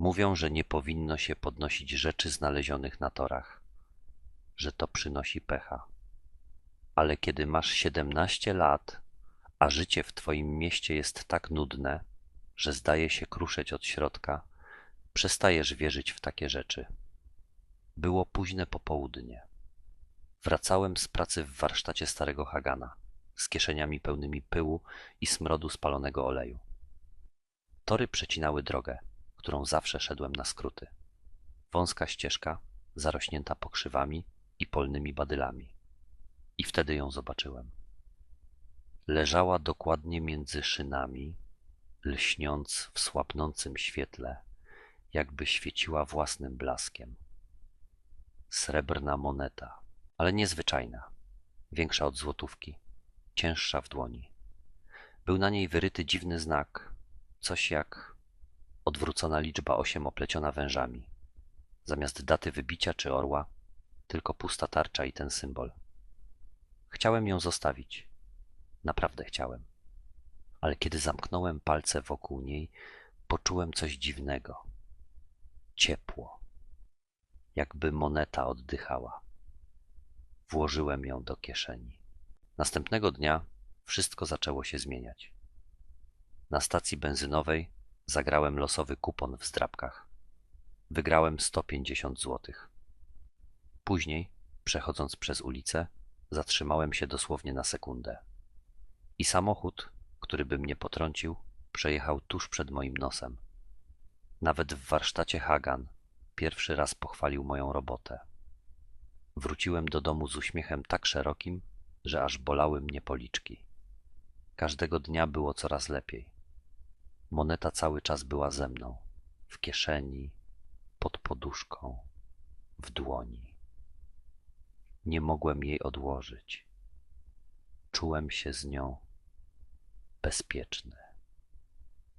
Mówią, że nie powinno się podnosić rzeczy znalezionych na torach, że to przynosi pecha. Ale kiedy masz siedemnaście lat, a życie w twoim mieście jest tak nudne, że zdaje się kruszeć od środka, przestajesz wierzyć w takie rzeczy. Było późne popołudnie. Wracałem z pracy w warsztacie starego Hagana, z kieszeniami pełnymi pyłu i smrodu spalonego oleju. Tory przecinały drogę, którą zawsze szedłem na skróty. Wąska ścieżka, zarośnięta pokrzywami i polnymi badylami. I wtedy ją zobaczyłem. Leżała dokładnie między szynami, lśniąc w słabnącym świetle, jakby świeciła własnym blaskiem. Srebrna moneta, ale niezwyczajna, większa od złotówki, cięższa w dłoni. Był na niej wyryty dziwny znak, coś jak odwrócona liczba osiem opleciona wężami. Zamiast daty wybicia czy orła, tylko pusta tarcza i ten symbol. Chciałem ją zostawić. Naprawdę chciałem. Ale kiedy zamknąłem palce wokół niej, poczułem coś dziwnego. Ciepło. Jakby moneta oddychała. Włożyłem ją do kieszeni. Następnego dnia wszystko zaczęło się zmieniać. Na stacji benzynowej zagrałem losowy kupon w zdrabkach. Wygrałem 150 złotych. Później, przechodząc przez ulicę, zatrzymałem się dosłownie na sekundę. I samochód, który by mnie potrącił, przejechał tuż przed moim nosem. Nawet w warsztacie Hagan pierwszy raz pochwalił moją robotę. Wróciłem do domu z uśmiechem tak szerokim, że aż bolały mnie policzki. Każdego dnia było coraz lepiej. Moneta cały czas była ze mną, w kieszeni, pod poduszką, w dłoni. Nie mogłem jej odłożyć. Czułem się z nią bezpieczny.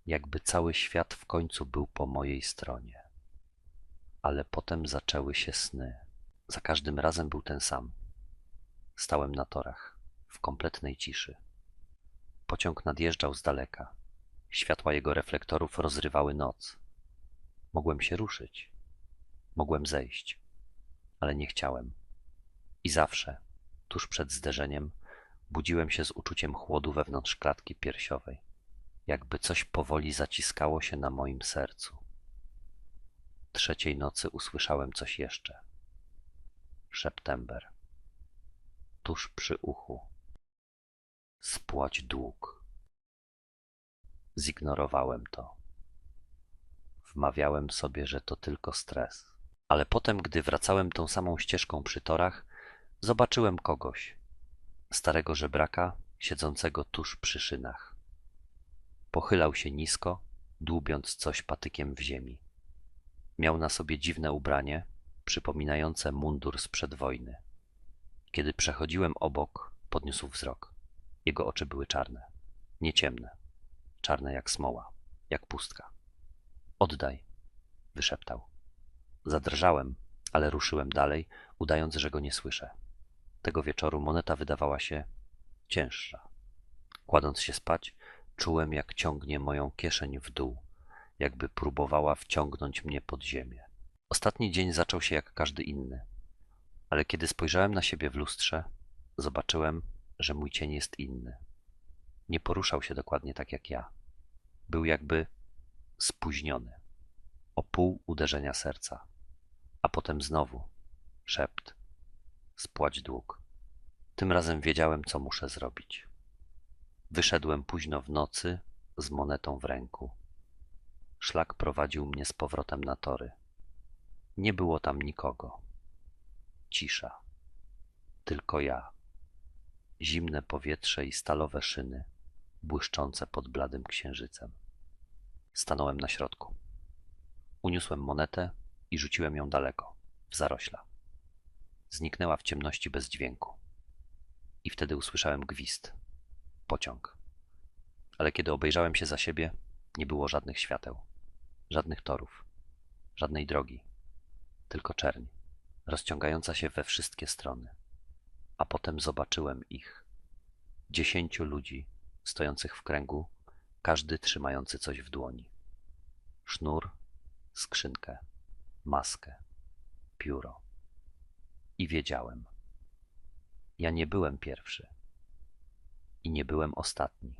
Jakby cały świat w końcu był po mojej stronie. Ale potem zaczęły się sny. Za każdym razem był ten sam. Stałem na torach, w kompletnej ciszy. Pociąg nadjeżdżał z daleka. Światła jego reflektorów rozrywały noc. Mogłem się ruszyć. Mogłem zejść. Ale nie chciałem. I zawsze, tuż przed zderzeniem, budziłem się z uczuciem chłodu wewnątrz klatki piersiowej. Jakby coś powoli zaciskało się na moim sercu. Trzeciej nocy usłyszałem coś jeszcze. Szeptember. Tuż przy uchu. Spłać dług. Zignorowałem to. Wmawiałem sobie, że to tylko stres. Ale potem, gdy wracałem tą samą ścieżką przy torach, zobaczyłem kogoś. Starego żebraka, siedzącego tuż przy szynach. Pochylał się nisko, dłubiąc coś patykiem w ziemi. Miał na sobie dziwne ubranie, przypominające mundur sprzed wojny. Kiedy przechodziłem obok, podniósł wzrok. Jego oczy były czarne, nie ciemne, czarne jak smoła, jak pustka. Oddaj, wyszeptał. Zadrżałem, ale ruszyłem dalej, udając, że go nie słyszę. Tego wieczoru moneta wydawała się cięższa. Kładąc się spać, czułem, jak ciągnie moją kieszeń w dół, jakby próbowała wciągnąć mnie pod ziemię. Ostatni dzień zaczął się jak każdy inny, ale kiedy spojrzałem na siebie w lustrze, zobaczyłem, że mój cień jest inny. Nie poruszał się dokładnie tak jak ja. Był jakby spóźniony, o pół uderzenia serca. A potem znowu szept, spłać dług. Tym razem wiedziałem, co muszę zrobić. Wyszedłem późno w nocy z monetą w ręku. Szlak prowadził mnie z powrotem na tory. Nie było tam nikogo. Cisza. Tylko ja. Zimne powietrze i stalowe szyny, błyszczące pod bladym księżycem. Stanąłem na środku. Uniósłem monetę i rzuciłem ją daleko, w zarośla. Zniknęła w ciemności bez dźwięku. I wtedy usłyszałem gwizd. Pociąg. Ale kiedy obejrzałem się za siebie, nie było żadnych świateł, żadnych torów, żadnej drogi, tylko czerń, rozciągająca się we wszystkie strony. A potem zobaczyłem ich. Dziesięciu ludzi, stojących w kręgu, każdy trzymający coś w dłoni. Sznur, skrzynkę, maskę, pióro. I wiedziałem. Ja nie byłem pierwszy. I nie byłem ostatni.